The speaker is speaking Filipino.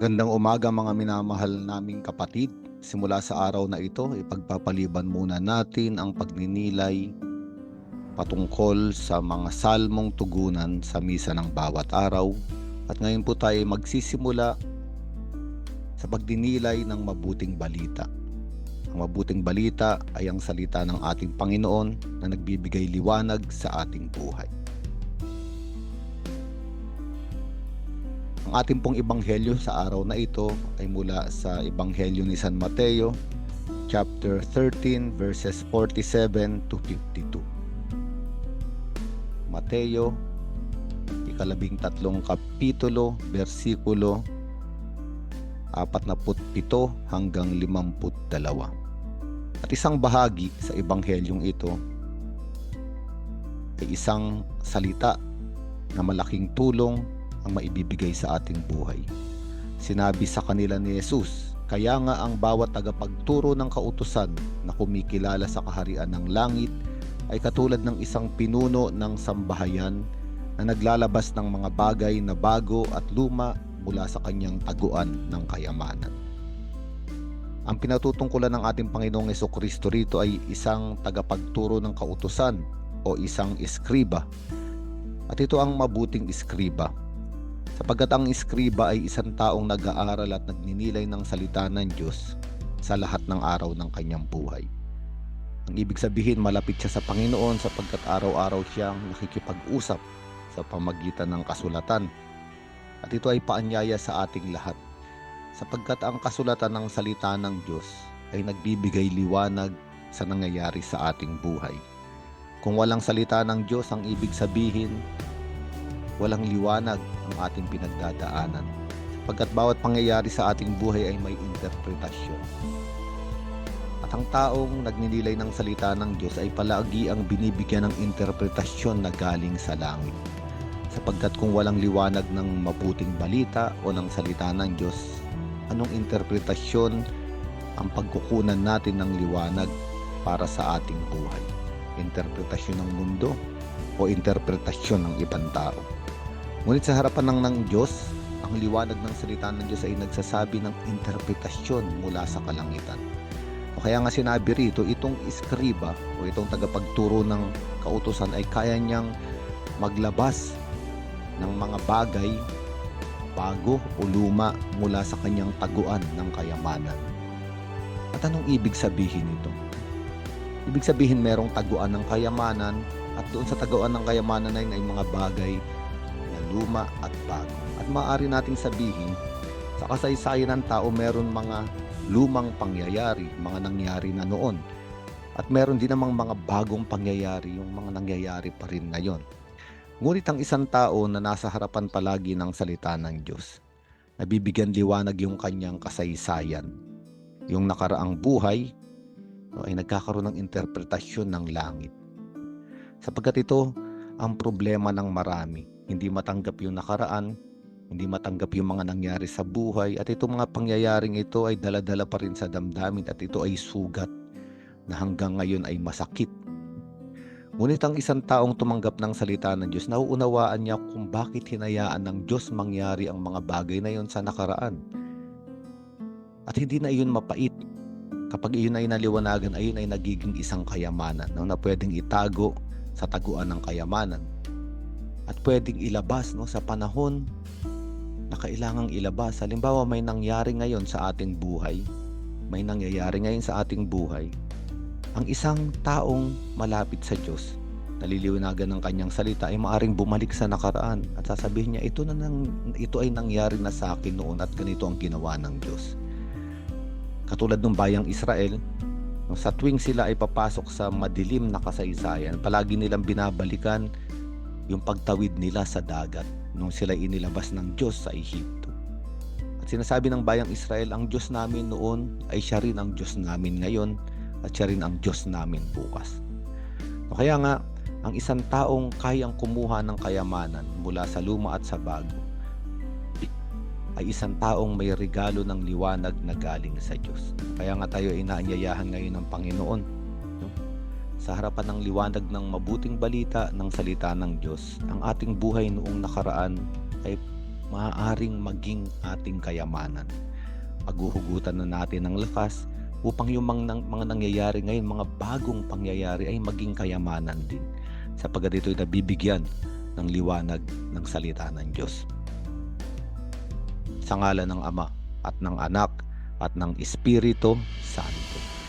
Magandang umaga mga minamahal naming kapatid. Simula sa araw na ito, ipagpapaliban muna natin ang pagninilay patungkol sa mga salmong tugunan sa misa ng bawat araw. At ngayon po tayo magsisimula sa pagdinilay ng mabuting balita. Ang mabuting balita ay ang salita ng ating Panginoon na nagbibigay liwanag sa ating buhay. Ang ating pong ebanghelyo sa araw na ito ay mula sa ebanghelyo ni San Mateo chapter 13 verses 47 to 52. Mateo ikalabing tatlong kapitulo versikulo 47 hanggang 52. At isang bahagi sa ebanghelyong ito ay isang salita na malaking tulong ang maibibigay sa ating buhay. Sinabi sa kanila ni Jesus, kaya nga ang bawat tagapagturo ng kautusan na kumikilala sa kaharian ng langit ay katulad ng isang pinuno ng sambahayan na naglalabas ng mga bagay na bago at luma mula sa kanyang taguan ng kayamanan. Ang pinatutungkulan ng ating Panginoong Yeso Kristo rito ay isang tagapagturo ng kautusan o isang eskriba. At ito ang mabuting eskriba sapagkat ang iskriba ay isang taong nag-aaral at nagninilay ng salita ng Diyos sa lahat ng araw ng kanyang buhay. Ang ibig sabihin, malapit siya sa Panginoon sapagkat araw-araw siyang nakikipag-usap sa pamagitan ng kasulatan. At ito ay paanyaya sa ating lahat sapagkat ang kasulatan ng salita ng Diyos ay nagbibigay liwanag sa nangyayari sa ating buhay. Kung walang salita ng Diyos, ang ibig sabihin, walang liwanag ang ating pinagdadaanan sapagkat bawat pangyayari sa ating buhay ay may interpretasyon. At ang taong nagninilay ng salita ng Diyos ay palagi ang binibigyan ng interpretasyon na galing sa langit. Sapagkat kung walang liwanag ng mabuting balita o ng salita ng Diyos, anong interpretasyon ang pagkukunan natin ng liwanag para sa ating buhay? Interpretasyon ng mundo o interpretasyon ng ibang tao? Ngunit sa harapan ng, ng Diyos, ang liwanag ng salita ng Diyos ay nagsasabi ng interpretasyon mula sa kalangitan. O kaya nga sinabi rito, itong iskriba o itong tagapagturo ng kautusan ay kaya niyang maglabas ng mga bagay bago o luma mula sa kanyang taguan ng kayamanan. At anong ibig sabihin nito? Ibig sabihin merong taguan ng kayamanan at doon sa taguan ng kayamanan na yun ay mga bagay luma at bago. At maaari nating sabihin, sa kasaysayan ng tao meron mga lumang pangyayari, mga nangyari na noon. At meron din namang mga bagong pangyayari, yung mga nangyayari pa rin ngayon. Ngunit ang isang tao na nasa harapan palagi ng salita ng Diyos, nabibigyan liwanag yung kanyang kasaysayan. Yung nakaraang buhay no, ay nagkakaroon ng interpretasyon ng langit. Sapagkat ito ang problema ng marami hindi matanggap yung nakaraan, hindi matanggap yung mga nangyari sa buhay at itong mga pangyayaring ito ay daladala pa rin sa damdamin at ito ay sugat na hanggang ngayon ay masakit. Ngunit ang isang taong tumanggap ng salita ng Diyos, nauunawaan niya kung bakit hinayaan ng Diyos mangyari ang mga bagay na yon sa nakaraan. At hindi na iyon mapait. Kapag iyon ay naliwanagan, ayun ay nagiging isang kayamanan no, na pwedeng itago sa taguan ng kayamanan at pwedeng ilabas no, sa panahon na kailangang ilabas. Halimbawa, may nangyari ngayon sa ating buhay, may nangyayari ngayon sa ating buhay, ang isang taong malapit sa Diyos, naliliwanagan ng kanyang salita ay maaring bumalik sa nakaraan at sasabihin niya ito na nang, ito ay nangyari na sa akin noon at ganito ang ginawa ng Diyos. Katulad ng bayang Israel, sa tuwing sila ay papasok sa madilim na kasaysayan, palagi nilang binabalikan yung pagtawid nila sa dagat nung sila inilabas ng Diyos sa Ehipto. At sinasabi ng bayang Israel, ang Diyos namin noon ay siya rin ang Diyos namin ngayon at siya rin ang Diyos namin bukas. O kaya nga, ang isang taong kayang kumuha ng kayamanan mula sa luma at sa bago ay isang taong may regalo ng liwanag na galing sa Diyos. Kaya nga tayo ay inaanyayahan ngayon ng Panginoon sa harapan ng liwanag ng mabuting balita ng salita ng Diyos, ang ating buhay noong nakaraan ay maaaring maging ating kayamanan. Paghuhugutan na natin ng lakas upang yung mga, mga nangyayari ngayon, mga bagong pangyayari ay maging kayamanan din sapagkat ito'y nabibigyan ng liwanag ng salita ng Diyos. Sa ngalan ng Ama at ng Anak at ng Espiritu Santo.